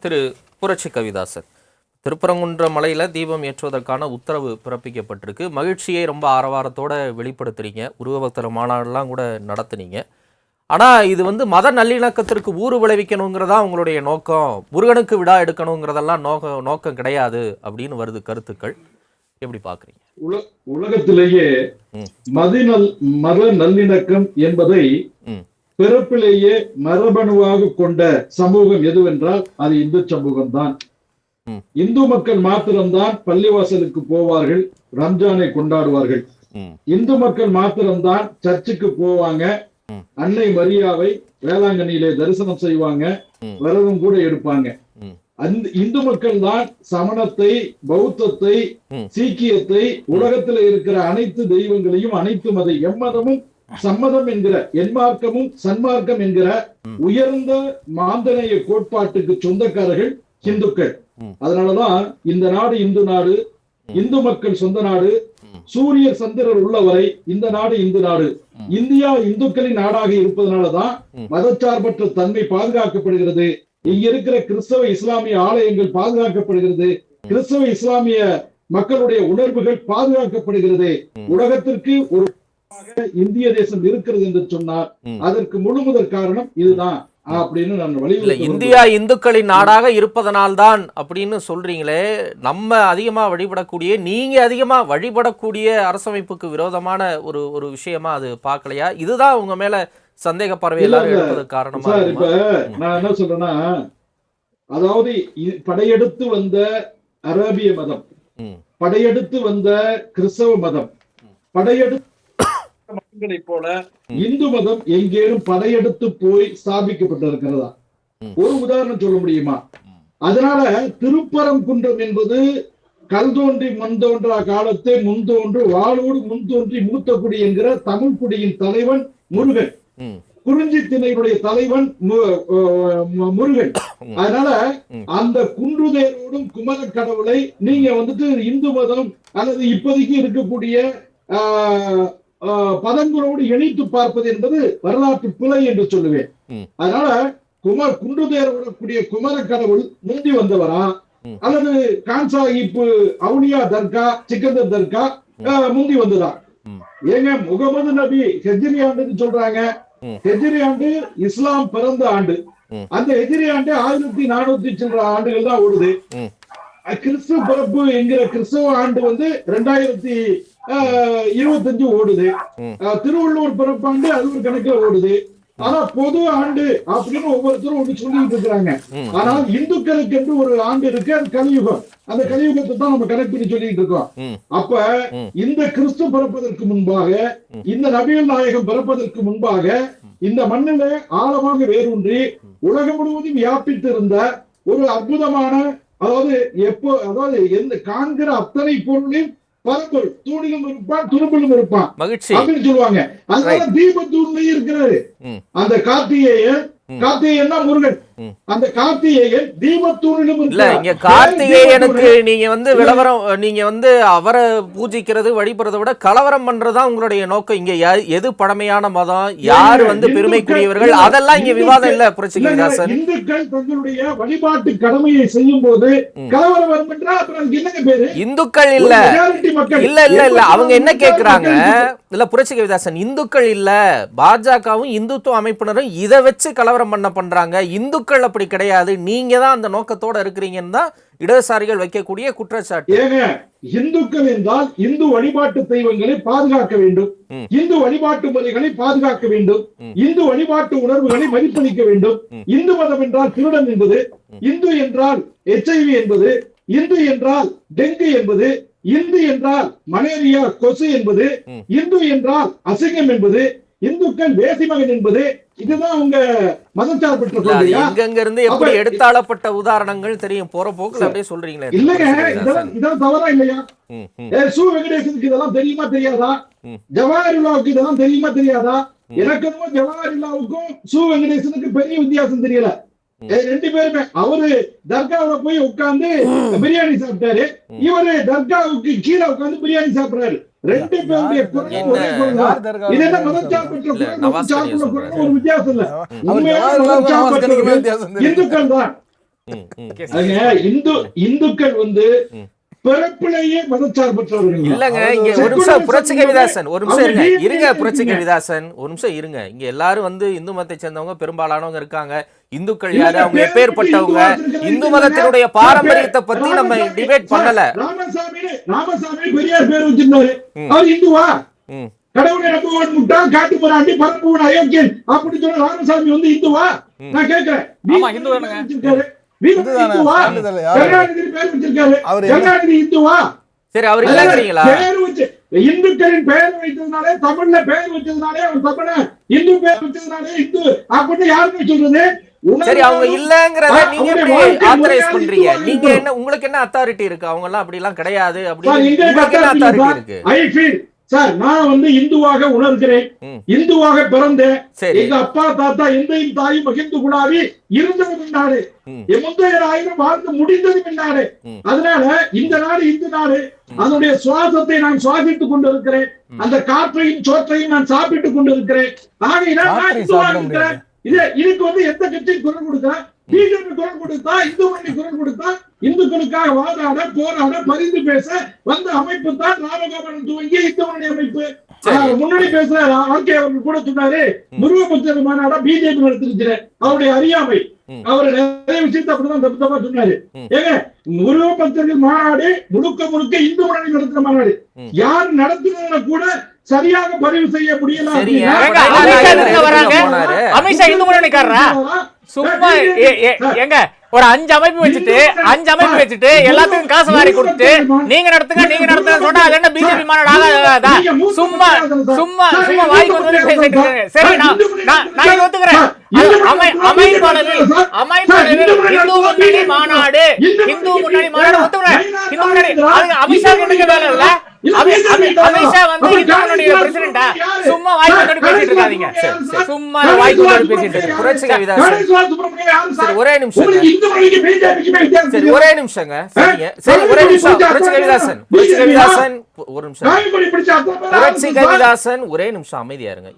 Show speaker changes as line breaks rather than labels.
திரு புரட்சி கவிதாசன் திருப்பரங்குன்ற மலையில் தீபம் ஏற்றுவதற்கான உத்தரவு பிறப்பிக்கப்பட்டிருக்கு. மகிழ்ச்சியை ரொம்ப ஆரவாரத்தோட வெளிப்படுத்துறீங்க. உருவபக்தர் மாநாடுலாம் கூட நடத்துனீங்க. ஆனால் இது வந்து மத நல்லிணக்கத்திற்கு ஊறு விளைவிக்கணுங்கிறதா உங்களுடைய நோக்கம். முருகனுக்கு விழா எடுக்கணுங்கிறதெல்லாம் நோக்கம் நோக்கம் கிடையாது அப்படின்னு வருது கருத்துக்கள். எப்படி பார்க்குறீங்க
உல- உலகத்திலேயே. மதிநல் மத நல்லிணக்கம் என்பதை
ம்.
பிறப்பிலேயே மரபணுவாக கொண்ட சமூகம் எதுவென்றால் அது இந்து சமூகம் தான். இந்து மக்கள் மாத்திரம்தான் பள்ளிவாசலுக்கு போவார்கள் ரம்ஜானை கொண்டாடுவார்கள் இந்து மக்கள் மாத்திரம்தான் சர்ச்சுக்கு போவாங்க. அன்னை மரியாவை வேளாங்கண்ணியிலே தரிசனம் செய்வாங்க. விரதம் கூட எடுப்பாங்க. அந்த இந்து மக்கள் தான் சமணத்தை பௌத்தத்தை. சீக்கியத்தை உலகத்தில் இருக்கிற அனைத்து தெய்வங்களையும் அனைத்து மத எம்மதமும் சம்மதம் என்கிற என்மார்க்கமும் சன்மார்க்கம் என்கிற. உயர்ந்த மாந்தநேய கோட்பாட்டுக்கு சொந்தக்காரர்கள் இந்துக்கள். அதனாலதான் இந்த நாடு இந்து நாடு இந்து மக்கள் சொந்த நாடு. சூரிய சந்திரர் உள்ளவரை இந்த நாடு இந்து நாடு. இந்தியா இந்துக்களின் நாடாக இருப்பதனாலதான். மதச்சார்பற்ற தன்மை பாதுகாக்கப்படுகிறது இங்க இருக்கிற கிறிஸ்தவ இஸ்லாமிய ஆலயங்கள் பாதுகாக்கப்படுகிறது கிறிஸ்தவ இஸ்லாமிய மக்களுடைய உணர்வுகள் பாதுகாக்கப்படுகிறது. உலகத்திற்கு ஒரு இந்திய தேசம் இருக்கிறது என்று சொன்னார். அதற்கு முழு காரணம் இதுதான் அப்படின்னு நான்
இல்ல
வலியுறுத்த
இந்தியா இந்துக்களின் நாடாக இருப்பதனால்தான் அப்படின்னு சொல்றீங்களே நம்ம அதிகமா வழிபடக்கூடிய நீங்க அதிகமா வழிபடக்கூடிய அரசமைப்புக்கு விரோதமான ஒரு ஒரு விஷயமா அது பார்க்கலையா இதுதான் உங்க மேல சந்தேக பார்வை எல்லாரும்
இல்ல.
எடுப்பது காரணமா
சார்
இருக்குமா?
இப்ப நான் என்ன சொல்றேன்னா அதாவது படையெடுத்து வந்த அரேபிய மதம் படையெடுத்து வந்த கிறிஸ்தவ மதம் படையெடுத்து மதங்களைப் போல இந்து மதம் எங்கேனும் படையெடுத்து போய் ஸ்தாபிக்கப்பட்டிருக்கிறதா. ஒரு உதாரணம் சொல்ல முடியுமா. அதனால திருப்பரங்குன்றம் என்பது கல் தோன்றி மண் தோன்றா காலத்தே முன் தோன்று வாளோடு முன் தோன்றி மூத்த குடி என்கிற தமிழ் குடியின் தலைவன் முருகன் குறிஞ்சி திணையினுடைய தலைவன் முருகன். அதனால. அந்த குன்றுதேரோடும் குமர கடவுளை நீங்க வந்துட்டு இந்து மதம் அல்லது இப்போதைக்கு இருக்கக்கூடிய பதங்களோடு இணைத்து பார்ப்பது என்பது வரலாற்று பிழை என்று சொல்லுவேன். அதனால குமர் குன்றுதேரோட கூடிய குமர கடவுள் முந்தி வந்தவரா. அல்லது கான் சாஹிப் அவுலியா தர்கா சிக்கந்தர் தர்கா முந்தி வந்ததா. ஏங்க முகமது நபி ஹெஜ்ரி ஆண்டுன்னு சொல்றாங்க. ஹெஜ்ரி ஆண்டு இஸ்லாம் பிறந்த ஆண்டு. அந்த ஹெஜ்ரி ஆண்டு ஆயிரத்தி நானூத்தி சில்லற ஆண்டுகள் தான் ஓடுது கிறிஸ்து பிறப்பு என்கிற கிறிஸ்தவ ஆண்டு வந்து ரெண்டாயிரத்தி இருபத்தஞ்சு ஓடுது திருவள்ளுவர் பிறப்பாண்டு அது ஒரு கணக்குல ஓடுது ஆனா பொது ஆண்டு அப்படின்னு ஒவ்வொருத்தரும் ஒண்ணு சொல்லிட்டு இருக்கிறாங்க. ஆனால் இந்துக்களுக்கு என்று ஒரு ஆண்டு இருக்கு அது கலியுகம் அந்த கலியுகத்தை தான் நம்ம கணக்கு பண்ணி சொல்லிட்டு இருக்கோம். அப்ப. இந்த கிறிஸ்து பிறப்பதற்கு முன்பாக. இந்த நபிகள் நாயகம் பிறப்பதற்கு முன்பாக இந்த மண்ணில ஆழமாக வேரூன்றி உலகம் முழுவதும் வியாபித்து இருந்த ஒரு அற்புதமான அதாவது எப்போ அதாவது எந்த காண்கிற அத்தனை பொருளையும் பரம்பொருள் தூணிலும் இருப்பான் துரும்பிலும் இருப்பான்
மகிழ்ச்சி
அப்படின்னு சொல்லுவாங்க அதனால தீபத்தூண்லயும் இருக்கிறாரு
ம்.
அந்த கார்த்திகேயன். கார்த்திகேயன் தான் முருகன். அந்த கார்த்திகேயன் தீபத்தூணிலும்
இல்ல. இங்க கார்த்திகேயனுக்கு? நீங்க வந்து விளவரம் நீங்க வந்து அவரை பூஜிக்கிறது வழிபடுறதை விட கலவரம் பண்றதுதான் உங்களுடைய நோக்கம். இங்க எது பழமையான மதம் யாரு வந்து பெருமைக்குரியவர்கள் அதெல்லாம் இங்க விவாதம் இல்ல புரட்சி
இல்லைங்க,
கவிதாசன்
இந்துக்கள் தங்களுடைய வழிபாட்டு கடமையை செய்யும் போது. கலவரம் என்னங்க பேரு?
இந்துக்கள் இல்ல. இல்ல இல்ல இல்ல. அவங்க என்ன கேக்குறாங்க? இல்ல புரட்சி கவிதாசன் இந்துக்கள் இல்ல. பாஜகவும் இந்துத்துவ அமைப்பினரும் இதை வச்சு கலவரம் பண்ண பண்றாங்க. இந்துக்கள் அப்படி கிடையாது நீங்க தான் அந்த நோக்கத்தோட இருக்கிறீங்கன்னு தான் இடதுசாரிகள் வைக்கக்கூடிய குற்றச்சாட்டு
ஏங்க இந்துக்கள் என்றால் இந்து வழிபாட்டு தெய்வங்களை பாதுகாக்க வேண்டும். இந்து வழிபாட்டு முறைகளை பாதுகாக்க வேண்டும். இந்து வழிபாட்டு உணர்வுகளை மதிப்பளிக்க வேண்டும். இந்து மதம் என்றால் திருடன் என்பது. இந்து என்றால் எச்ஐவி என்பது இந்து என்றால் டெங்கு என்பது இந்து என்றால் மலேரியா கொசு என்பது. இந்து என்றால் அசிங்கம் என்பது இந்துக்கள் வேசி மகன் என்பது இதுதான் உங்க மதச்சார்பற்ற கொள்கையா?
எங்கெங்க இருந்து எப்படி எடுத்தாளப்பட்ட உதாரணங்கள் தெரியும். போற போக்குல அப்படியே சொல்றீங்களே.
இல்லங்க இதெல்லாம். இதெல்லாம் தவறா இல்லையா? சு வெங்கடேசனுக்கு இதெல்லாம் தெரியுமா தெரியாதா. ஜவஹர்லாவுக்கு இதெல்லாம் தெரியுமா தெரியாதா. எனக்கு ஜவஹர்லாவுக்கும் சு வெங்கடேசனுக்கு பெரிய வித்தியாசம் தெரியல. ரெண்டு பேருமே. அவரு தர்காவுல போய் உட்கார்ந்து பிரியாணி சாப்பிட்டாரு. இவரு தர்காவுக்கு கீழே உட்கார்ந்து பிரியாணி சாப்பிடுறாரு. ரெண்டு பேருடைய. இந்துக்கள் தான். இந்து இந்துக்கள் வந்து. பிறப்பிலேயே மதச்சார்பற்றவர்கள்
இல்லங்க இங்க ஒரு நிமிஷம் புரட்சி
சமூகம்
கவிதாசன் ஒரு நிமிஷம்
அவங்க
இருங்க இருங்க புரட்சி. கவிதாசன் ஒரு நிமிஷம் இருங்க. இங்க எல்லாரும் வந்து இந்து மதத்தை சேர்ந்தவங்க பெரும்பாலானவங்க இருக்காங்க. இந்துக்கள் யாரு? அவங்க எப்பேற்பட்டவங்க?
இந்துவா இருக்கிறது
இந்து. மதத்தினுடைய பாரம்பரியத்தை பத்தி நம்ம டிபேட் பண்ணல.
ராமசாமி பெரியார் பேர் வச்சிருந்தாரு. அவர் இந்துவா. கடவுளை நம்புவன் முட்டான் காட்டு போராண்டி பரப்புவன் அயோக்கியன் அப்படின்னு சொன்ன ராமசாமி வந்து இந்துவா. நான் கேட்கிறேன். பேர் வச்சிருக்காரு. இந்துவா? கருணாநிதி பேர் வச்சிருக்காரு
அவர் என்ன-
கருணாநிதி இந்துவா
சரி அவர் இல்லங்கிறீங்களா
பேர் வச்சு இந்துக்களின் பெயர் வைத்ததுனாலே தமிழ்ல பெயர் வச்சதுனாலே அவன் தமிழ இந்து பேர் வச்சதுனாலே இந்து அப்படின்னு யாருமே சொல்றது
சரி அவங்க இல்லங்கறத நீங்க எப்படி ஆத்தரைஸ் பண்றீங்க? நீங்க. என்ன உங்களுக்கு என்ன அத்தாரிட்டி இருக்கு? அவங்க எல்லாம் அப்படி எல்லாம் கிடையாது
சார்?
இருக்கு?
சார் நான் வந்து இந்துவாக உணர்கிறேன். இந்துவாக பிறந்தேன் எங்க அப்பா தாத்தா எந்தையும் தாயும் மகிழ்ந்து குணாவி இருந்ததும் இந்நாடு
ம்.
என் முந்தையர் ஆயிரம் வாழ்ந்து முடிந்ததும் இந்நாடு
ம்.
அதனால இந்த நாடு இந்த நாடு அதனுடைய சுவாசத்தை நான் சுவாசித்துக் கொண்டிருக்கிறேன். அந்த காற்றையும் சோற்றையும் நான் சாப்பிட்டுக் கொண்டிருக்கிறேன். ஆகையினால் நான் இந்துவாக இருக்கிறேன். இது இதுக்கு வந்து எந்த கட்சியும் குரல் கொடுக்கிறேன் பிஜேபி குரல் கொடுத்தா இந்து மணி குரல் கொடுத்தா இந்துக்களுக்காக வாதாட போராட பரிந்து பேச வந்த அமைப்பு தான் ராமகோபாலன் துவங்கிய இந்து மணி அமைப்பு. முன்னாடி பேசுற ஆர்கே அவர்கள் கூட சொன்னாரு முருகபக்தர் மாநாட பிஜேபி நடத்திருக்கிறார். அவருடைய அறியாமை. அவர் நிறைய விஷயத்தை அப்படிதான் தப்பு தப்பா சொன்னாரு. ஏங்க முருகபக்தர்கள் மாநாடு முழுக்க முழுக்க இந்து மணி நடத்துற மாநாடு. யார் நடத்துனதுல கூட சரியாக பதிவு செய்ய முடியல
அமித்ஷா இந்து முன்னணிக்காரரா சும்மா ஏங்க ஒரு அஞ்சு அமைப்பு வச்சுட்டு அஞ்சு அமைப்பு வச்சுட்டு எல்லாத்துக்கும் காசு வாரி கொடுத்து நீங்க நடத்துங்க நீங்க நடத்துங்க சொன்னா அது என்ன பிஜேபி மாநாடு ஆகாதா சும்மா சும்மா சும்மா வாய்க்கு வந்து பேசிட்டு சரி நான் நான் இதை ஒத்துக்கிறேன். அமைப்பாளர்கள் அமைப்பாளர்கள் இந்து முன்னணி மாநாடு இந்து முன்னணி மாநாடு ஒத்துக்கிறேன். இந்து முன்னணி அது அமித்ஷா வேலை இல்ல. அமித்ஷா வந்து இந்து முன்னணியோட பிரசிடண்டா சும்மா வாய்க்கு வந்து பேசிட்டு இருக்காதீங்க. சும்மா பேசிட்டு இருக்காங்க
புரட்சி கவிதாசன் சரி ஒரே நிமிஷம் சரி ஒரே நிமிஷங்க சரிங்க. சரி ஒரே நிமிஷம். புரட்சி கவிதாசன். புரட்சி கவிதாசன். ஒரு நிமிஷம். புரட்சி கவிதாசன் ஒரே நிமிஷம் அமைதியா இருங்க.